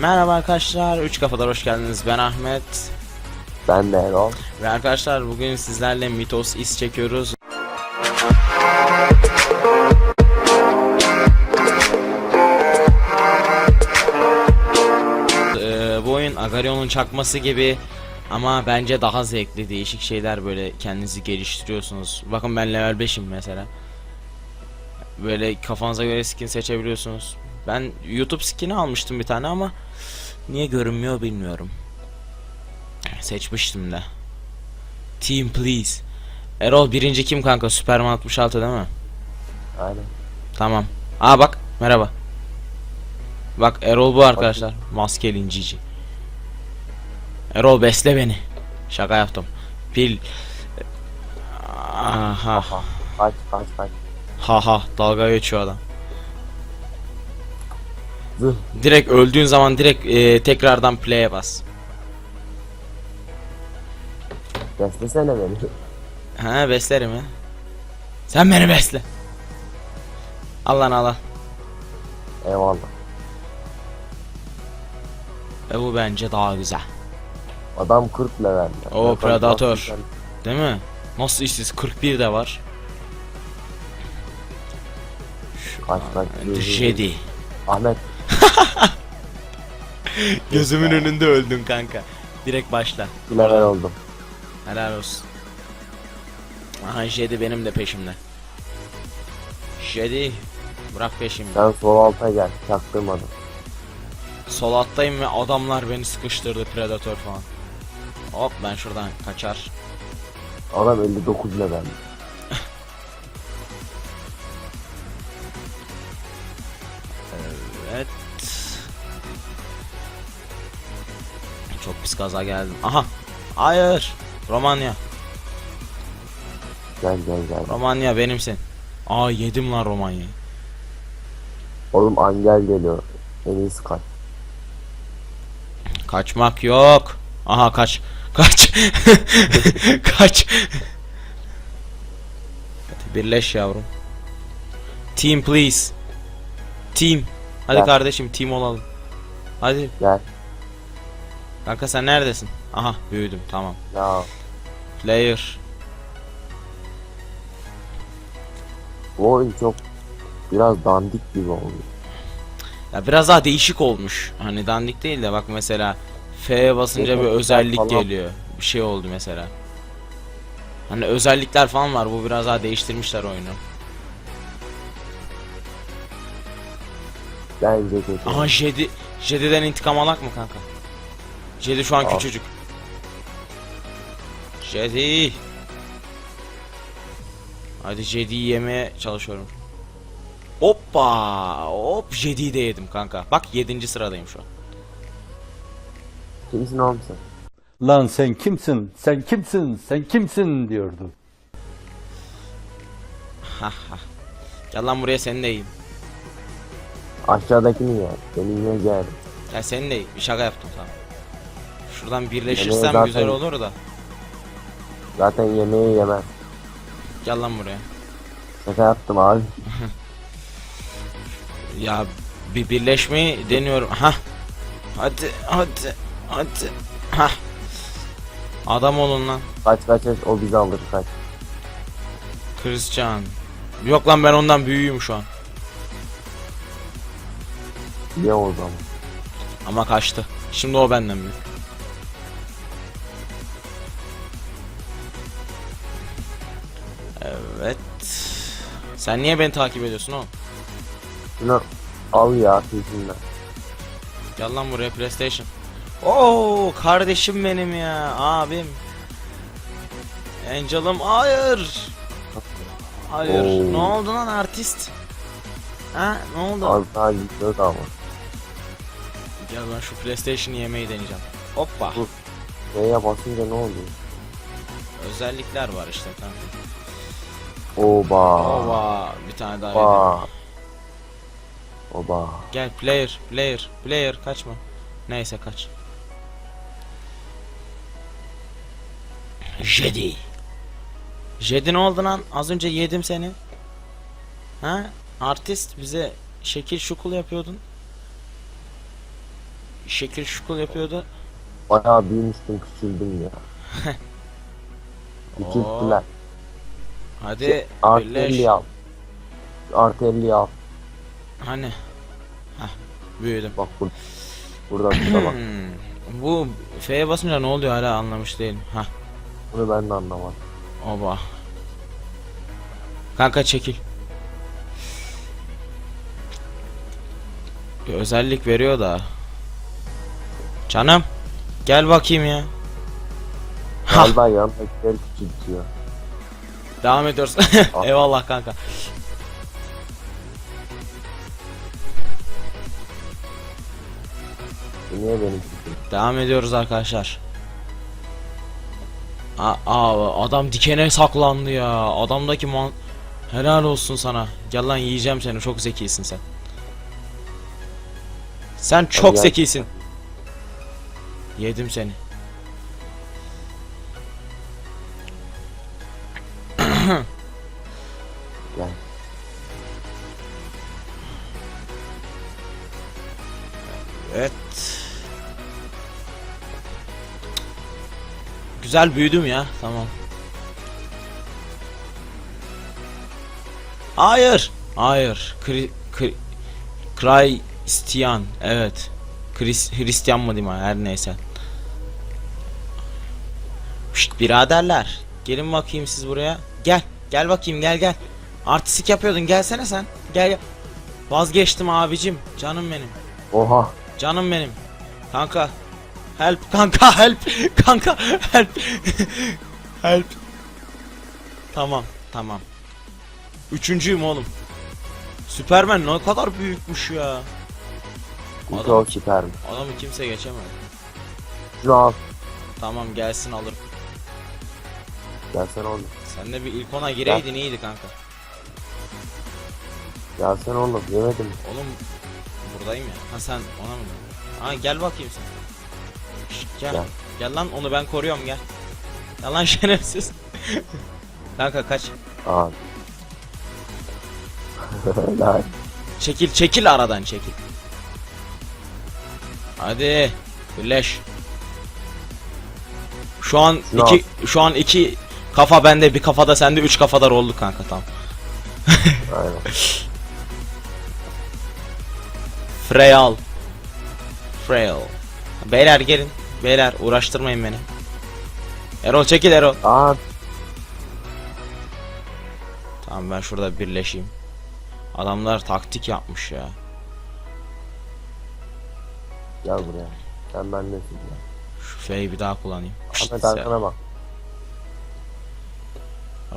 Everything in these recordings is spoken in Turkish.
Merhaba arkadaşlar, Üç Kafalar hoş geldiniz. Ben Ahmet. Ben de Erol. Ve arkadaşlar bugün sizlerle Mitos is çekiyoruz. Ee, bu oyun Agarion'un çakması gibi ama bence daha zevkli değişik şeyler böyle kendinizi geliştiriyorsunuz. Bakın ben level 5'im mesela. Böyle kafanıza göre skin seçebiliyorsunuz. Ben YouTube skin'i almıştım bir tane ama niye görünmüyor bilmiyorum. Seçmiştim de. Team please. Erol birinci kim kanka? Superman 66 değil mi? Aynen. Tamam. Aa bak merhaba. Bak Erol bu arkadaşlar. Maskeli incici. Erol besle beni. Şaka yaptım. Pil. Aha. Kaç kaç kaç. Haha dalga geçiyor adam. Zıh. Direkt öldüğün zaman direkt e, tekrardan play'e bas. Beslesene beni. Ha beslerim ha. Sen beni besle. Al lan al al. Eyvallah. Ve bu bence daha güzel. Adam 40 level. Predator. nasıl sen- Değil mi? Nasıl işsiz 41 de var. Kaç kaç. Jedi. Ahmet. Gözümün önünde öldün kanka. Direkt başla. level oldum. Helal olsun. Aha Jedi benim de peşimde. Jedi. Bırak peşimi. Sen sol alta gel. Çaktırmadım. Sol alttayım ve adamlar beni sıkıştırdı Predator falan. Hop ben şuradan kaçar. Adam 59 level. Pis kaza geldim. Aha. Hayır. Romanya. Gel gel gel. Romanya benimsin. Aa yedim lan Romanya'yı. Oğlum Angel geliyor. En iyisi kaç. Kaçmak yok. Aha kaç. Kaç. kaç. Hadi birleş yavrum. Team please. Team. Hadi Gel. kardeşim team olalım. Hadi. Gel. Kanka sen neredesin? Aha büyüdüm tamam. Ya. Player. Bu oyun çok biraz dandik gibi oldu. Ya biraz daha değişik olmuş. Hani dandik değil de bak mesela F'ye basınca bir özellik falan. geliyor. Bir şey oldu mesela. Hani özellikler falan var. Bu biraz daha değiştirmişler oyunu. Bence kötü. Aha Jedi Jedi'den intikam alak mı kanka? Jedi şu an Al. küçücük. Jedi. Hadi Jedi'yi yemeye çalışıyorum. Hoppa! Hop Jedi'yi de yedim kanka. Bak 7. sıradayım şu an. Kimsin oğlum sen? Lan sen kimsin? Sen kimsin? Sen kimsin diyordu. Gel lan buraya seni de yiyeyim. Aşağıdakini yer. Beni yine gel. Gel seni de yiyeyim. Bir şaka yaptım sana. Şuradan Yemeği birleşirsem zaten- güzel olur da. Zaten yemeği yemez. Gel lan buraya. Şaka yaptım abi. Ya bir birleşmeyi deniyorum. Ha. Hadi hadi hadi. Ha. Adam olun lan. Kaç kaç kaç o bizi alır kaç. Christian. Yok lan ben ondan büyüğüm şu an. Niye o zaman? Ama kaçtı. Şimdi o benden büyük. Evet. Sen niye beni takip ediyorsun oğlum? Şunu al ya peşinden. Gel lan buraya PlayStation. Oo kardeşim benim ya abim. Angel'ım hayır. Hayır. Oo. Ne oldu lan artist? Ha ne oldu? Az daha gidiyor ama. Gel ben şu PlayStation'ı yemeyi deneyeceğim. Hoppa. Dur. Neye basınca ne oluyor? Özellikler var işte kanka. Oba. Ova bir tane daha yedim. Oba. Oba. Gel player player player kaçma. Neyse kaç. Jedi. Jedi ne oldu lan? Az önce yedim seni. Ha? Artist bize şekil şukul yapıyordun. şekil şukul yapıyordu. Bayağı büyümüştüm küçüldüm ya. Küçülttüler. Hadi Artı birleş. 50 al. Artı 50 al. Hani. Hah büyüdüm. Bak bur buradan şuna bak. Bu F'ye basınca ne oluyor hala anlamış değilim. Hah Bunu ben de anlamadım. oba. Kanka çekil. Bir özellik veriyor da. Canım. Gel bakayım ya. Galiba yandakileri küçültüyor. Devam ediyoruz. Eyvallah kanka. Niye benim? Devam ediyoruz arkadaşlar. Aa, aa, adam dikene saklandı ya. Adamdaki man... Helal olsun sana. Gel lan yiyeceğim seni. Çok zekisin sen. Sen çok zekisin. Yedim seni. Evet. Güzel büyüdüm ya. Tamam. Hayır. Hayır. Kri, kri, Christian. Evet. Chris, Hristiyan mı diyeyim her neyse. Şşt biraderler. Gelin bakayım siz buraya. Gel. Gel bakayım gel gel. Artistik yapıyordun gelsene sen. Gel gel. Vazgeçtim abicim. Canım benim. Oha. Canım benim. Kanka. Help kanka help. Kanka help. help. Tamam tamam. Üçüncüyüm oğlum. Süpermen ne kadar büyükmüş ya. Adam- çok süpermiş. Adamı kimse geçemez. Al. Tamam gelsin alırım. Gelsene oğlum. Sen de bir ilk ona gireydin iyiydi kanka. Gelsene oğlum. Yemedim. Oğlum buradayım ya. Ha sen ona mı? Ha gel bakayım sen. Şşt, gel. Gel. Gel lan onu ben koruyorum gel. Gel lan şerefsiz. kanka kaç. Aa. Lan. Çekil çekil aradan çekil. Hadi birleş. Şu an Şunu iki şu an iki kafa bende bir kafada sende üç kafadar olduk kanka tamam. Aynen. Freyal. Frail. Beyler gelin. Beyler uğraştırmayın beni. Erol çekil Erol. Aa. Tamam ben şurada birleşeyim. Adamlar taktik yapmış ya. Gel buraya. Sen bendesin ya. Şu F'yi bir daha kullanayım. Ahmet arkana bak.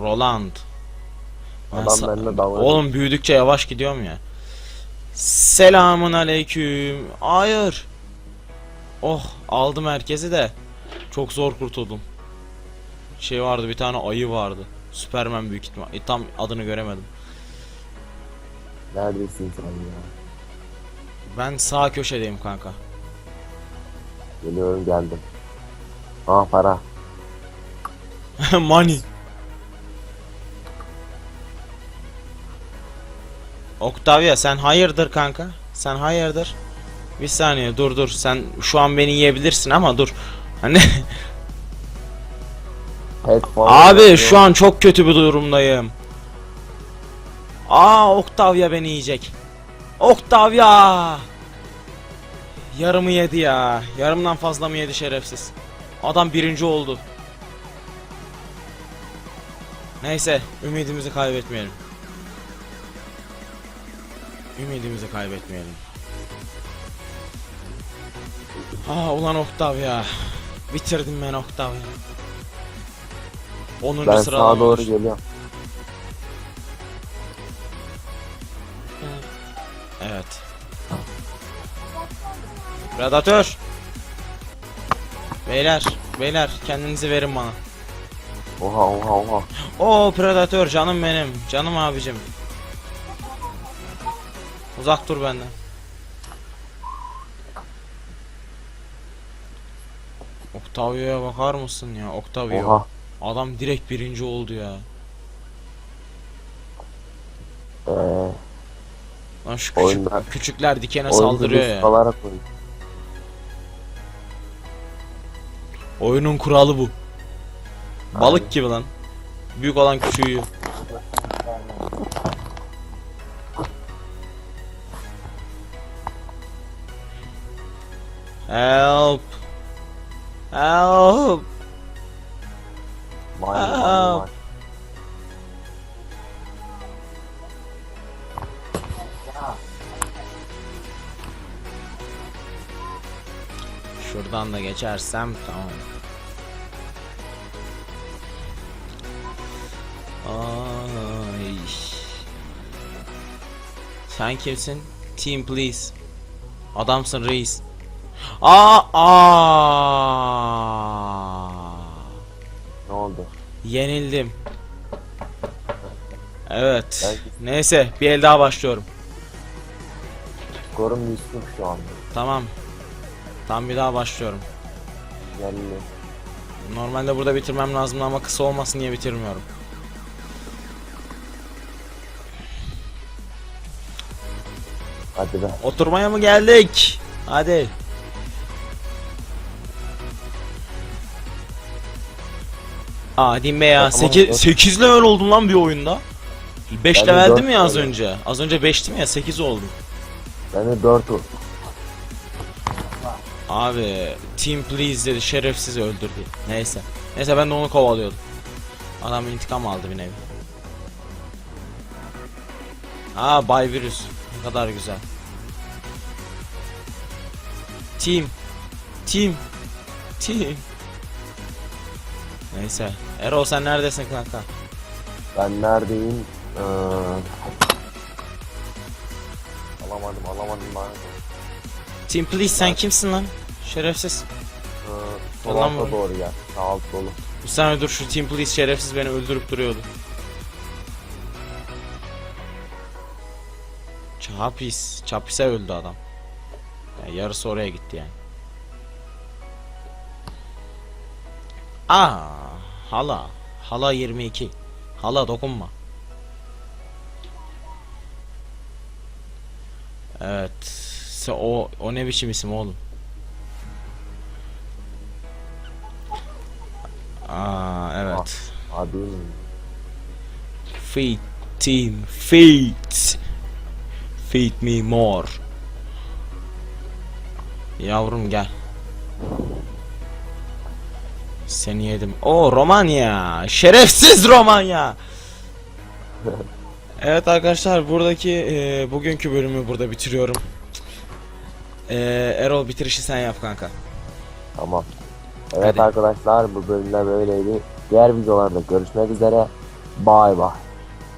Roland. Ben Adam benimle dalga Oğlum büyüdükçe yavaş gidiyorum ya. Selamun aleyküm. Hayır. Oh aldım herkesi de. Çok zor kurtuldum. Şey vardı bir tane ayı vardı. Süpermen büyük ihtimal. E, tam adını göremedim. Neredesin sen ya? Ben sağ köşedeyim kanka. Geliyorum geldim. Aa para. Money. Octavia sen hayırdır kanka? Sen hayırdır? Bir saniye dur dur sen şu an beni yiyebilirsin ama dur. Hani abi şu an çok kötü bir durumdayım. Aa Octavia beni yiyecek. Octavia! Yarımı yedi ya. Yarımdan fazla mı yedi şerefsiz? Adam birinci oldu. Neyse, ümidimizi kaybetmeyelim. Ümidimizi kaybetmeyelim. Aa ulan Octavia. Bitirdim ben Octavia. 10. Ben sırada sağa doğru geliyorum. Evet. Predatör. Beyler, beyler kendinizi verin bana. Oha oha oha. Oo Predatör canım benim. Canım abicim. Uzak dur benden. Octavio'ya bakar mısın ya? Octavio. Oha. Adam direkt birinci oldu ya. Ee, Lan şu küçük, oyunlar, küçükler dikene saldırıyor ya. Oyun. Oyunun kuralı bu. Balık Aynen. gibi lan. Büyük olan küçüğü. Help. Help. Vay vay vay. Şuradan da geçersem tamam. Ay. Sen kimsin? Team please. Adamsın reis. Aa, aa. Ne oldu? Yenildim. Evet. Belki- Neyse bir el daha başlıyorum. Skorum düştüm şu anda. Tamam. Tam bir daha başlıyorum. Geldi. Normalde burada bitirmem lazım ama kısa olmasın diye bitirmiyorum. Hadi be. Oturmaya mı geldik? Hadi. Hadi be ya. Tamam, 8 dur. 8 level oldum lan bir oyunda. 5 Ben de leveldim ya az level. önce. Az önce 5'tim ya 8 oldum. Ben de 4 ol. Abi team please dedi şerefsiz öldürdü. Neyse. Neyse ben de onu kovalıyordum. Adam intikam aldı bir nevi. Aa Bay Virüs. Ne kadar güzel. Team. Team. Team. Neyse. Erol sen neredesin kanka? Ben neredeyim? Ee... Alamadım alamadım lan. Team please sen kimsin lan? Şerefsiz. Ee, Yalan sol alta mı? doğru gel. Sağ alt dolu. Bir saniye dur şu Team please şerefsiz beni öldürüp duruyordu. Çapis. Çapis'e öldü adam. Yani yarısı oraya gitti yani. Aa, hala. Hala 22. Hala dokunma. Evet. O o ne biçim isim oğlum? Aa, evet. Abi Feed team feed. Feed me more. Yavrum gel. Seni yedim. O Romanya. Şerefsiz Romanya. evet arkadaşlar buradaki e, bugünkü bölümü burada bitiriyorum. E, Erol bitirişi sen yap kanka. tamam. Evet Hadi. arkadaşlar bu bölümde böyleydi. Diğer videolarda görüşmek üzere. Bay bay.